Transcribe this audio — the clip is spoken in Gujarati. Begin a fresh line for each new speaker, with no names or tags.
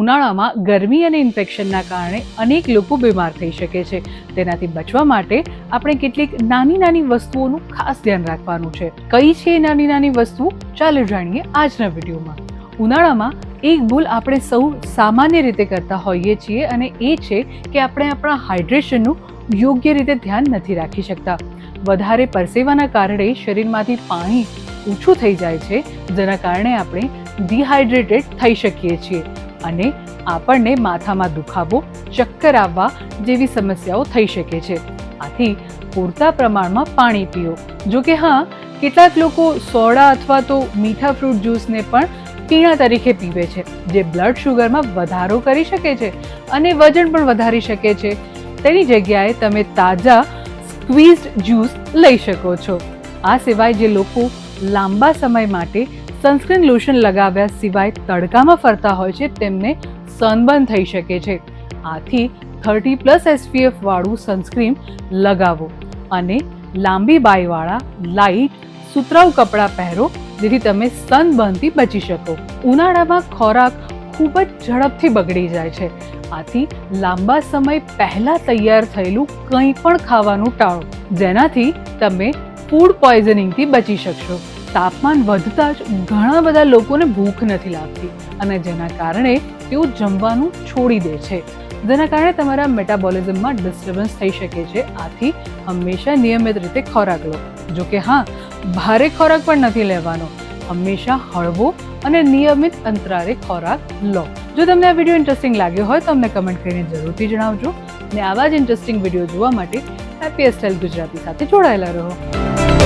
ઉનાળામાં ગરમી અને ઇન્ફેક્શનના કારણે અનેક લોકો બીમાર થઈ શકે છે. તેનાથી બચવા માટે આપણે કેટલીક નાની નાની વસ્તુઓનું ખાસ ધ્યાન રાખવાનું છે. કઈ છે એ નાની નાની વસ્તુ? ચાલો જાણીએ આજના વિડીયોમાં. ઉનાળામાં એક ભૂલ આપણે સૌ સામાન્ય રીતે કરતા હોઈએ છીએ અને એ છે કે આપણે આપણા હાઇડ્રેશનનું યોગ્ય રીતે ધ્યાન નથી રાખી શકતા. વધારે પરસેવાના કારણે શરીરમાંથી પાણી ઓછું થઈ જાય છે, જેના કારણે આપણે ડિહાઇડ્રેટેડ થઈ શકીએ છીએ. અને આપણને માથામાં દુખાવો, ચક્કર આવવા જેવી સમસ્યાઓ થઈ શકે છે. આથી પૂરતા પ્રમાણમાં પાણી પીઓ. જો કે હા, કેટલાક લોકો સોડા અથવા તો મીઠા ફ્રૂટ જ્યુસને પણ પીણા તરીકે પીવે છે, જે બ્લડ શુગરમાં વધારો કરી શકે છે અને વજન પણ વધારી શકે છે. તેની જગ્યાએ તમે તાજા સ્ક્વીઝડ જ્યુસ લઈ શકો છો. આ સિવાય જે લોકો લાંબા સમય માટે સનસ્ક્રીન લોશન લગાવ્યા સિવાય તડકામાં ફરતા હોય છે તેમને સનબર્ન થઈ શકે છે. આથી થર્ટી પ્લસ એસપીએફ વાળું સનસ્ક્રીન લગાવો અને લાંબી બાયવાળા લાઇટ સુતરાઉ કપડાં પહેરો, જેથી તમે સનબર્નથી બચી શકો. ઉનાળામાં ખોરાક ખૂબ જ ઝડપથી બગડી જાય છે. આથી લાંબા સમય પહેલાં તૈયાર થયેલું કંઈ પણ ખાવાનું ટાળો, જેનાથી તમે ફૂડ પોઈઝનિંગથી બચી શકશો. તાપમાન વધતા જ ઘણા બધા લોકોને ભૂખ નથી લાગતી અને જેના કારણે તેઓ જમવાનું છોડી દે છે. જેના કારણે તમારા મેટાબોલિઝમમાં ડિસ્ટર્બન્સ થઈ શકે છે. આથી હંમેશા નિયમિત રીતે ખોરાક લો. જો કે હા, ભારે ખોરાક પણ નથી લેવાનો. હંમેશા હળવો અને નિયમિત અંતરારે ખોરાક લો. જો તમને આ વીડિયો ઇન્ટરેસ્ટિંગ લાગ્યો હોય તો અમને કમેન્ટ કરીને જરૂરથી જણાવજો અને આવા જ ઇન્ટરેસ્ટિંગ વીડિયો જોવા માટે હેપી સ્ટાઇલ ગુજરાતી સાથે જોડાયેલા રહો.